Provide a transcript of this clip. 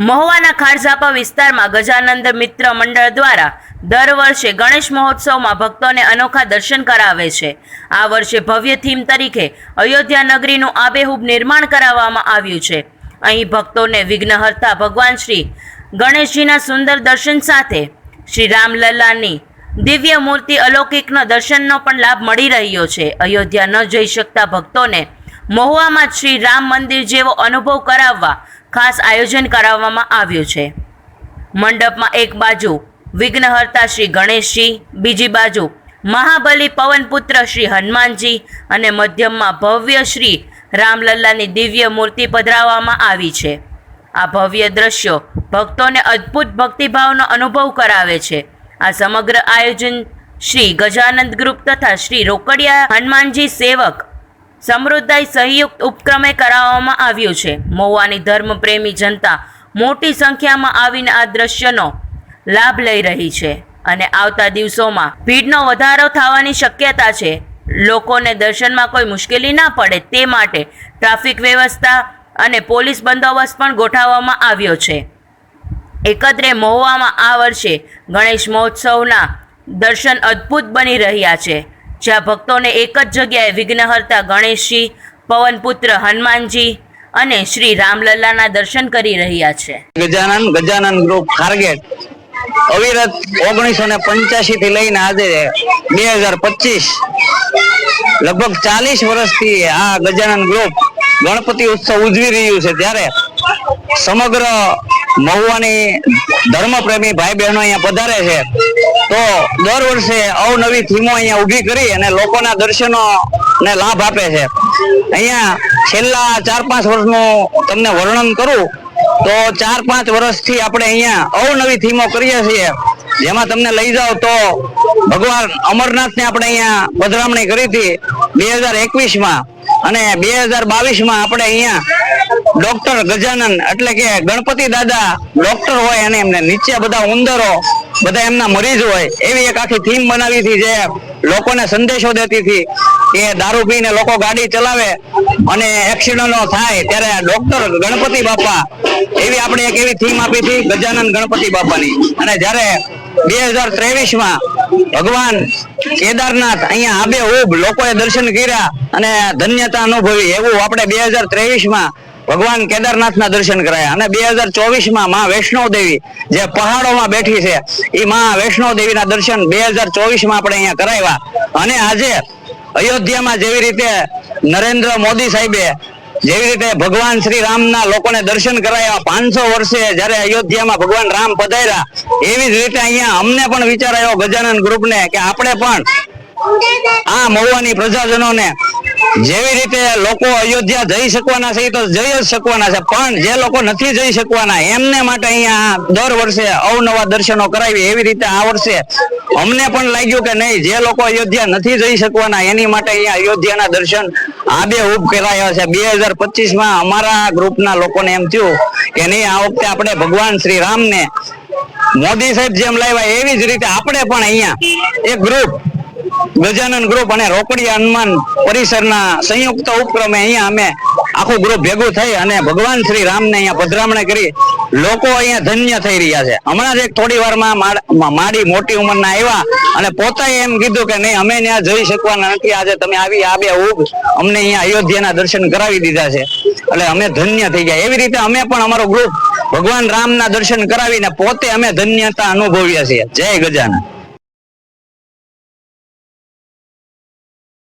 મહુવાના ખારઝાપા વિસ્તારમાં ગજાનંદ મિત્ર મંડળ દ્વારા દર વર્ષે ગણેશ મહોત્સવમાં ભક્તોને અનોખા દર્શન કરાવે છે. આ વર્ષે ભવ્ય થીમ તરીકે અયોધ્યા નગરીનું આબેહૂબ નિર્માણ કરાવવામાં આવ્યું છે. અહીં ભક્તોને વિઘ્નહર્તા ભગવાન શ્રી ગણેશજીના સુંદર દર્શન સાથે શ્રી રામલલ્લાની દિવ્ય મૂર્તિ અલૌકિકનો દર્શનનો પણ લાભ મળી રહ્યો છે. અયોધ્યા ન જઈ શકતા ભક્તોને મહુવામાં શ્રી રામ મંદિર જેવો અનુભવ કરાવવા ખાસ આયોજન કરાવવામાં આવ્યું છે. મંડપમાં એક બાજુ વિઘ્નહર્તા શ્રી ગણેશજી, બીજી બાજુ મહાબલી પવનપુત્ર શ્રી હનુમાનજી અને મધ્યમમાં ભવ્ય શ્રી રામલલ્લાની દિવ્ય મૂર્તિ પધરાવવામાં આવી છે. આ ભવ્ય દ્રશ્યો ભક્તોને અદ્ભુત ભક્તિભાવનો અનુભવ કરાવે છે. આ સમગ્ર આયોજન શ્રી ગજાનંદ ગ્રુપ તથા શ્રી રોકડિયા હનુમાનજી સેવક સમૃદ્ધાઈ સંયુક્ત ઉપક્રમે કરાવવામાં આવ્યું છે. મહુવાની ધર્મપ્રેમી જનતા મોટી સંખ્યામાં આવીને આ દ્રશ્યનો લાભ લઈ રહી છે અને આવતા દિવસોમાં ભીડનો વધારો થવાની શક્યતા છે. લોકોને દર્શનમાં કોઈ મુશ્કેલી ના પડે તે માટે ટ્રાફિક વ્યવસ્થા અને પોલીસ બંદોબસ્ત પણ ગોઠવવામાં આવ્યો છે. એકત્રે મહુવામાં આ વર્ષે ગણેશ મહોત્સવના દર્શન અદ્ભુત બની રહ્યા છે. જ્યાં ભક્તોને એક જ જગ્યાએ વિઘ્નહર્તા ગણેશજી, પવનપુત્ર હનુમાનજી અને શ્રી રામલલ્લાના દર્શન કરી રહ્યા છે. ગજાનન ગજાનન ગ્રુપ ખારગેટ અવિરત ઓગણીસો ને પંચ્યાસી થી લઈને આજે બે હજાર પચીસ, લગભગ ચાલીસ વર્ષથી આ ગજાનન ગ્રુપ ગણપતિ ઉત્સવ ઉજવી રહ્યું છે. ત્યારે સમગ્ર મહુવાની ધર્મપ્રેમી ભાઈ બહેનો અહીંયા પધારે છે. તો દર વર્ષે અવનવી થીમો અહીંયા ઊભી કરી અને લોકોના દર્શનો ને લાભ આપે છે. અહીંયા છેલ્લા ચાર પાંચ વર્ષનું તમને વર્ણન કરું, તો ચાર પાંચ વર્ષથી આપણે અહીંયા અવનવી થીમો કરીએ છીએ. જેમાં તમને લઈ જાઓ તો ભગવાન અમરનાથને આપણે અહીંયા પધરામણી કરી હતી બે હજાર એકવીસમાં. અને બે હજાર બાવીસમાં આપણે અહીંયા ડોક્ટર ગજાનન, એટલે કે ગણપતિ દાદા ડોક્ટર હોય અને એમને નીચે બધા ઉંદરો, બધા એમના મરીજ હોય, એવી એક આખી થીમ બનાવી હતી જે લોકોને સંદેશો દેતી હતી કે દારૂ પીને લોકો ગાડી ચલાવે અને એક્સિડન્ટો થાય ત્યારે ડોક્ટર ગણપતિ બાપા, એવી આપણે એક એવી થીમ આપી હતી, ગજાનન ગણપતિ બાપાની. અને જ્યારે બે હજાર ત્રેવીસમાં ભગવાન કેદારનાથ અહીંયા આબે ઉભ લોકોએ દર્શન કર્યા અને ધન્યતા અનુભવી, એવું આપણે બે હજાર ત્રેવીસમાં ભગવાન કેદારનાથના દર્શન કરાયા. અને બે હજાર ચોવીસમાં માં વૈષ્ણવ દેવી જે પહાડોમાં બેઠી છે એ માં વૈષ્ણવ દેવીના દર્શન બે હજાર ચોવીસમાં આપણે અહીંયા કરાવ્યા. અને આજે અયોધ્યામાં જેવી રીતે નરેન્દ્ર મોદી સાહેબે જેવી રીતે ભગવાન શ્રી રામના લોકોને દર્શન કરાયા પાંચસો વર્ષે જયારે અયોધ્યામાં ભગવાન રામ પધાર્યા, એવી જ રીતે અહીંયા અમને પણ વિચાર આવ્યો ગજાનન ગ્રુપને કે આપણે પણ આ મહુવાની પ્રજાજનોને જેવી રીતે લોકો અયોધ્યા જઈ શકવાના છે તો જઈ જ શકવાના છે. પણ જે લોકો નથી જઈ શકવાના, એમને માટે અહીંયા દર વર્ષે અવનવા દર્શનો કરાવી, એવી રીતે આ વર્ષે અમને પણ લાગ્યું કે નહીં, જે લોકો અયોધ્યા નથી જઈ શકવાના, એની માટે અહીંયા અયોધ્યાના દર્શન આબે ઉભ કરાયા છે. બે હજાર પચીસમાં અમારા ગ્રુપના લોકોને એમ થયું કે નહીં, આ વખતે આપણે ભગવાન શ્રી રામને મોદી સાહેબ જેમ લાવ્યા, એવી જ રીતે આપણે પણ અહીંયા એક ગ્રુપ ગજાનન ગ્રુપ અને રોકડિયા હનુમાન પરિસરના સંયુક્ત ઉપક્રમે અહીંયા અમે આખું ગ્રુપ ભેગું થઈ અને ભગવાન શ્રી રામને અહીંયા પધરામણી કરી લોકો અહીંયા ધન્ય થઈ રહ્યા છે. હમણાં જ એક થોડી વારમાં માડી મોટી ઉંમરના આવ્યા અને પોતાએ એમ કીધું કે નહીં, અમે ત્યાં જઈ શકવાના નથી, આજે તમે આવી, આ બે ઉભ અમને અહીંયા અયોધ્યાના દર્શન કરાવી દીધા છે. એટલે અમે ધન્ય થઈ ગયા. એવી રીતે અમે પણ અમારો ગ્રુપ ભગવાન રામના દર્શન કરાવીને પોતે અમે ધન્યતા અનુભવીએ છીએ. જય ગજાનન.